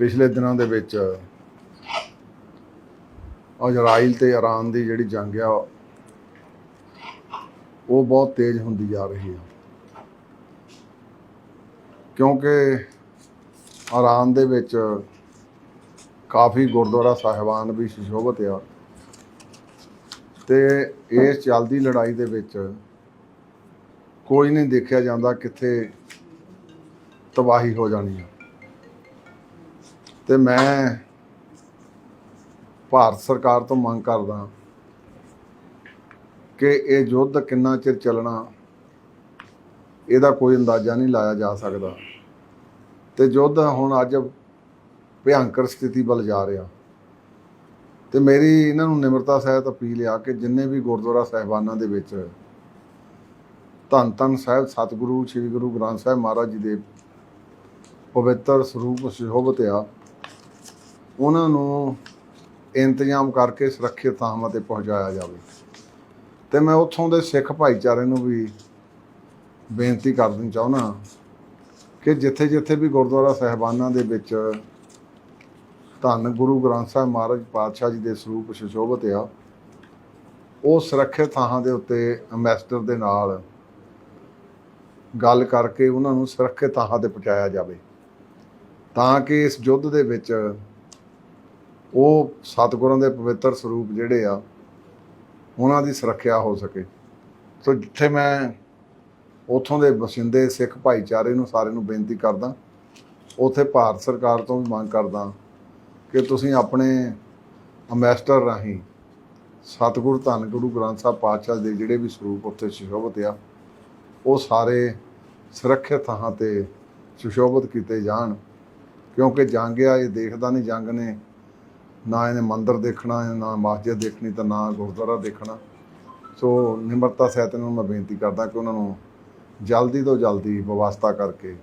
ਪਿਛਲੇ ਦਿਨਾਂ ਦੇ ਵਿੱਚ ਇਜ਼ਰਾਈਲ ਤੇ ਇਰਾਨ ਦੀ ਜਿਹੜੀ ਜੰਗ ਆ, ਉਹ ਬਹੁਤ ਤੇਜ਼ ਹੁੰਦੀ ਜਾ ਰਹੀ ਹੈ ਕਿਉਂਕਿ ਇਰਾਨ ਦੇ ਵਿੱਚ ਕਾਫੀ ਗੁਰਦੁਆਰਾ ਸਾਹਿਬਾਨ ਵੀ ਸੁਸ਼ੋਭਿਤ ਆ ਤੇ ਇਸ ਚੱਲਦੀ ਲੜਾਈ ਦੇ ਵਿੱਚ ਕੋਈ ਨਹੀਂ ਦੇਖਿਆ ਜਾਂਦਾ ਕਿੱਥੇ ਤਬਾਹੀ ਹੋ ਜਾਣੀ ਆ। ਤੇ ਮੈਂ ਭਾਰਤ ਸਰਕਾਰ ਤੋਂ ਮੰਗ ਕਰਦਾ ਕਿ ਇਹ ਯੁੱਧ ਕਿੰਨਾ ਚਿਰ ਚੱਲਣਾ, ਇਹਦਾ ਕੋਈ ਅੰਦਾਜ਼ਾ ਨਹੀਂ ਲਾਇਆ ਜਾ ਸਕਦਾ। ਤੇ ਯੁੱਧ ਹੁਣ ਅੱਜ ਭਿਆੰਕਰ ਸਥਿਤੀ ਵੱਲ ਜਾ ਰਿਹਾ। ਤੇ ਮੇਰੀ ਇਹਨਾਂ ਨੂੰ ਨਿਮਰਤਾ ਸਹਿਤ ਅਪੀਲ ਆ ਕਿ ਜਿੰਨੇ ਵੀ ਗੁਰਦੁਆਰਾ ਸਾਹਿਬਾਨਾਂ ਦੇ ਵਿੱਚ ਧੰਨ ਧੰਨ ਸਾਹਿਬ, ਸਤਿਗੁਰੂ, ਸ੍ਰੀ ਗੁਰੂ ਗ੍ਰੰਥ ਸਾਹਿਬ ਮਹਾਰਾਜ ਜੀ ਦੇ ਪਵਿੱਤਰ ਸਰੂਪ, ਸੁਸ਼ੋਭਿਤ ਆ ਉਹਨਾਂ ਨੂੰ ਇੰਤਜ਼ਾਮ ਕਰਕੇ ਸੁਰੱਖਿਅਤ ਥਾਵਾਂ ਤੇ ਪਹੁੰਚਾਇਆ ਜਾਵੇ। ਤੇ ਮੈਂ ਉੱਥੋਂ ਦੇ ਸਿੱਖ ਭਾਈਚਾਰੇ ਨੂੰ ਵੀ ਬੇਨਤੀ ਕਰਨੀ ਚਾਹੁੰਦਾ ਕਿ ਜਿੱਥੇ ਜਿੱਥੇ ਵੀ ਗੁਰਦੁਆਰਾ ਸਾਹਿਬਾਨਾਂ ਦੇ ਵਿੱਚ ਧੰਨ ਗੁਰੂ ਗ੍ਰੰਥ ਸਾਹਿਬ ਮਹਾਰਾਜ ਪਾਤਸ਼ਾਹ ਜੀ ਦੇ ਸਰੂਪ ਸੁਸ਼ੋਭਿਤ ਆ, ਉਹ ਸੁਰੱਖਿਅਤ ਥਾਂ ਦੇ ਉੱਤੇ ਐਮਬੈਸਡਰ ਦੇ ਨਾਲ ਗੱਲ ਕਰਕੇ ਉਹਨਾਂ ਨੂੰ ਸੁਰੱਖਿਅਤ ਥਾਂ ਤੇ ਪਹੁੰਚਾਇਆ ਜਾਵੇ। ਤਾਂ ਕਿ ਇਸ ਯੁੱਧ ਦੇ ਵਿੱਚ ਉਹ ਸਤਿਗੁਰਾਂ ਦੇ ਪਵਿੱਤਰ ਸਰੂਪ ਜਿਹੜੇ ਆ, ਉਹਨਾਂ ਦੀ ਸੁਰੱਖਿਆ ਹੋ ਸਕੇ। ਸੋ ਜਿੱਥੇ ਮੈਂ ਉਥੋਂ ਦੇ ਵਸਿੰਦੇ ਸਿੱਖ ਭਾਈਚਾਰੇ ਨੂੰ ਸਾਰੇ ਨੂੰ ਬੇਨਤੀ ਕਰਦਾ, ਉਥੇ ਭਾਰਤ ਸਰਕਾਰ ਤੋਂ ਵੀ ਮੰਗ ਕਰਦਾ ਕਿ ਤੁਸੀਂ ਆਪਣੇ ਅੰਬੈਸਡਰ ਰਾਹੀਂ ਸਤਿਗੁਰੂ ਧੰਨ ਗੁਰੂ ਗ੍ਰੰਥ ਸਾਹਿਬ ਪਾਤਸ਼ਾਹ ਦੇ ਜਿਹੜੇ ਵੀ ਸਰੂਪ ਉੱਥੇ ਸੁਸ਼ੋਭਿਤ ਆ, ਉਹ ਸਾਰੇ ਸੁਰੱਖਿਅਤ ਥਾਂ ਤੇ ਸੁਸ਼ੋਭਿਤ ਕੀਤੇ ਜਾਣ, ਕਿਉਂਕਿ ਜੰਗ ਆ ਇਹ ਦੇਖਦਾ ਨਹੀਂ, ਜੰਗ ਨੇ ਨਾ ਇਹਨੇ ਮੰਦਿਰ ਦੇਖਣਾ, ਨਾ ਮਸਜਿਦ ਦੇਖਣੀ ਤਾਂ ਨਾ ਗੁਰਦੁਆਰਾ ਦੇਖਣਾ। ਸੋ ਨਿਮਰਤਾ ਸਹਿਤ ਨੂੰ ਮੈਂ ਬੇਨਤੀ ਕਰਦਾ ਕਿ ਉਹਨਾਂ ਨੂੰ ਜਲਦੀ ਤੋਂ ਜਲਦੀ ਵਿਵਸਥਾ ਕਰਕੇ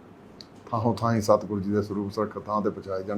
ਥਾਂ ਥਾਂ ਹੀ ਸਤਿਗੁਰੂ ਜੀ ਦੇ ਸਰੂਪ ਸੁਰੱਖਿਅਤ ਥਾਂ ਤੇ ਪਹੁੰਚਾਏ ਜਾਣ।